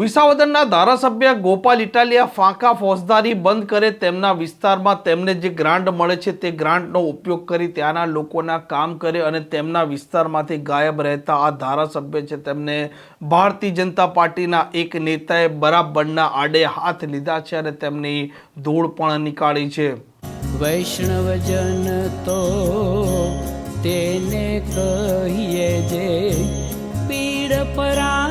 વિસાવદરના ધારાસભ્ય ગોપાલ ઇટાલિયા ફાંકા ફોજદારી બંધ કરે તેમના વિસ્તારમાં તેમને જે ગ્રાન્ટ મળે છે તે ગ્રાન્ટનો ઉપયોગ કરી ત્યાંના લોકોના કામ કરે અને તેમના વિસ્તારમાંથી ગાયબ રહેતા આ ધારાસભ્ય છે. તેમને ભારતીય જનતા પાર્ટીના એક નેતાએ બરાબરના આડે હાથ લીધા છે અને તેમની ધૂળ પણ નીકાળી છે. વૈષ્ણવજન તો તેને કહીએ જે પીડ પરાઈ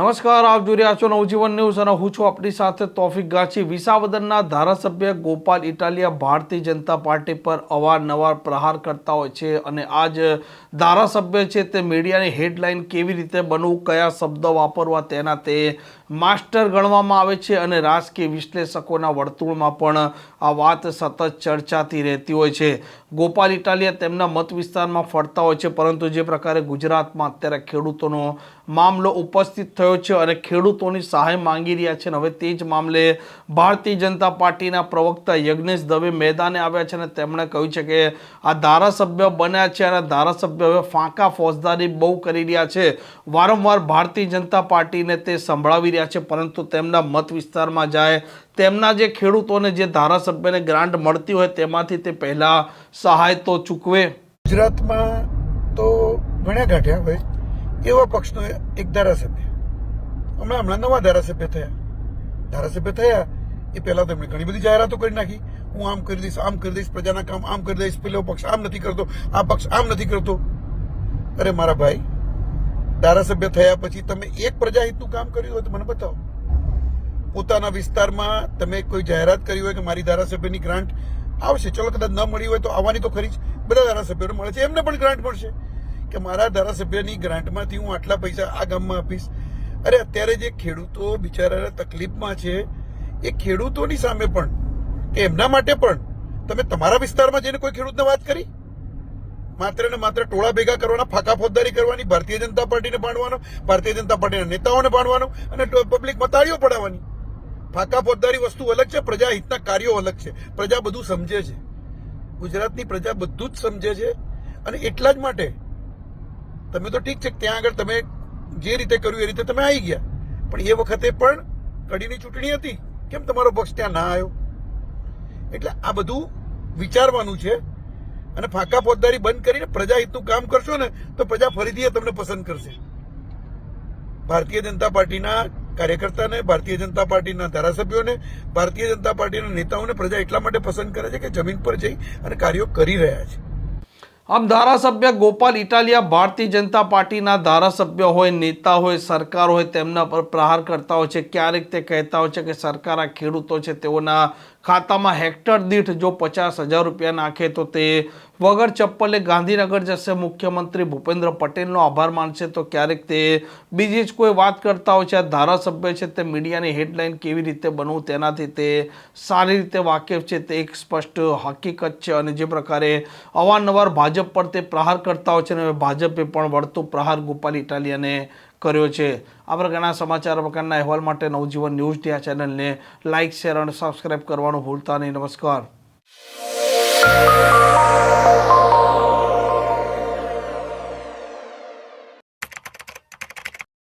નમસ્કાર, આપ જોઈ રહ્યા છો નવજીવન ન્યૂઝ અને હું છું આપણી સાથે તોફિક ગાછી વિસાવદરના ધારાસભ્ય ગોપાલ ઇટાલિયા ભારતીય જનતા પાર્ટી પર અવારનવાર પ્રહાર કરતા હોય છે અને આજ ધારાસભ્ય છે તે મીડિયાની હેડલાઇન કેવી રીતે બનવું, કયા શબ્દો વાપરવા તેના તે માસ્ટર ગણવામાં આવે છે અને રાજકીય વિશ્લેષકોના વર્તુળમાં પણ આ વાત સતત ચર્ચાતી રહેતી હોય છે. ગોપાલ ઇટાલિયા તેમના મત વિસ્તારમાં ફરતા હોય છે, પરંતુ જે પ્રકારે ગુજરાતમાં અત્યારે ખેડૂતોનો મામલો ઉપસ્થિત થયો છે અને ખેડૂતોની સહાય માંગી રહ્યા છે. અને હવે તે જ મામલે ભારતીય જનતા પાર્ટીના પ્રવક્તા યજ્ઞેશ દવે મેદાને આવ્યા છે અને તેમણે કહ્યું છે કે આ ધારાસભ્ય બન્યા છે અને ધારાસભ્ય હવે ફાંકા ફોજદારી બહુ કરી રહ્યા છે. વારંવાર ભારતીય જનતા પાર્ટીને તે સંભળાવી રહ્યા છે, પરંતુ તેમના મત વિસ્તારમાં જાય તેમના જે ખેડૂતોને જે ધારાસભ્યને ગ્રાન્ટ મળતી હોય તેમાંથી તે પહેલાં સહાય તો ચૂકવે. ગુજરાતમાં તો ઘણા ગાંઠ્યા હોય એવા પક્ષનો એક ધારાસભ્ય. હમણાં હમણાં નવા ધારાસભ્ય થયા. ધારાસભ્ય થયા એ પહેલાં તો એમણે ઘણી બધી જાહેરાતો કરી નાખી. હું આમ કરી દઈશ, આમ કરી દઈશ, પ્રજાના કામ આમ કરી દઈશ, પેલો પક્ષ આમ નથી કરતો, આ પક્ષ આમ નથી કરતો. અરે મારા ભાઈ, ધારાસભ્ય થયા પછી તમે એક પ્રજાહિતનું કામ કર્યું હોય તો મને બતાવો. પોતાના વિસ્તારમાં તમે કોઈ જાહેરાત કરી હોય કે મારી ધારાસભ્યની ગ્રાન્ટ આવશે. ચલો કદાચ ન મળી હોય તો આવવાની તો ખરી જ. બધા ધારાસભ્યોને મળે છે. એમને પણ ગ્રાન્ટ મળશે. કે મારા ધારાસભ્યની ગ્રાન્ટમાંથી હું આટલા પૈસા આ ગામમાં આપીશ. અરે અત્યારે જે ખેડૂતો બિચારા તકલીફમાં છે, એ ખેડૂતોની સામે પણ કે એમના માટે પણ તમે તમારા વિસ્તારમાં જઈને કોઈ ખેડૂતને વાત કરી? માત્ર ને માત્ર ટોળા ભેગા કરવાના, ફાકા ફોજદારી કરવાની, ભારતીય જનતા પાર્ટીને બાંધવાનો ભારતીય જનતા પાર્ટીના નેતાઓને ભાણવાનો અને પબ્લિક મતાળીઓ પડાવવાની. ફાકા ફોજદારી વસ્તુ અલગ છે, પ્રજા હિતના કાર્યો અલગ છે. પ્રજા બધું સમજે છે. ગુજરાતની પ્રજા બધું જ સમજે છે. અને એટલા જ માટે તમે તો ઠીક છે ત્યાં આગળ તમે જે રીતે કર્યું એ રીતે તમે આવી ગયા. પણ એ વખતે પણ કડીની ચૂંટણી હતી. કેમ તમારો પક્ષ ત્યાં ના આવ્યો? એટલે આ બધું વિચારવાનું છે. અને ફાકા ફોજદારી બંધ કરીને પ્રજાહિતનું કામ કરશો ને, તો પ્રજા ફરીથી તમને પસંદ કરશે. ભારતીય જનતા પાર્ટીના કાર્યકર્તાને, ભારતીય જનતા પાર્ટીના ધારાસભ્યોને, ભારતીય જનતા પાર્ટીના નેતાઓને પ્રજા એટલા માટે પસંદ કરે છે કે જમીન પર જઈ અને કાર્યો કરી રહ્યા છે. આમ ધારાસભ્ય ગોપાલ ઇટાલિયા ભારતીય જનતા પાર્ટીના ધારાસભ્ય હોય, નેતા હોય, સરકાર હોય, તેમના પર પ્રહાર કરતા હોય છે. ક્યારેક તે કહેતા હોય છે કે સરકાર આ ખેડૂતો છે, તેઓના ખાતામાં હેક્ટર દીઠ જો પચાસ હજાર રૂપિયા નાખે તો તે વગર ચપ્પલે ગાંધીનગર જશે. મુખ્યમંત્રી ભૂપેન્દ્ર પટેલનો આભાર માનશે તો ક્યારેક તે બીજી જ કોઈ વાત કરતા હોય છે. આ ધારાસભ્ય છે તે મીડિયાની હેડલાઇન કેવી રીતે બનવું તેનાથી તે સારી રીતે વાકેફ છે તે એક સ્પષ્ટ હકીકત છે અને જે પ્રકારે અવારનવાર ભાજપ પર તે પ્રહાર કરતા હોય છે અને ભાજપે પણ વળતો પ્રહાર ગોપાલ ઇટાલિયાને કર્યો છે. આ પ્રકારના સમાચાર પ્રકારના અહેવાલ માટે નવજીવન ન્યૂઝ આ ચેનલને લાઇક શેર અને સબસ્ક્રાઈબ કરવાનું ભૂલતા નહીં. નમસ્કાર.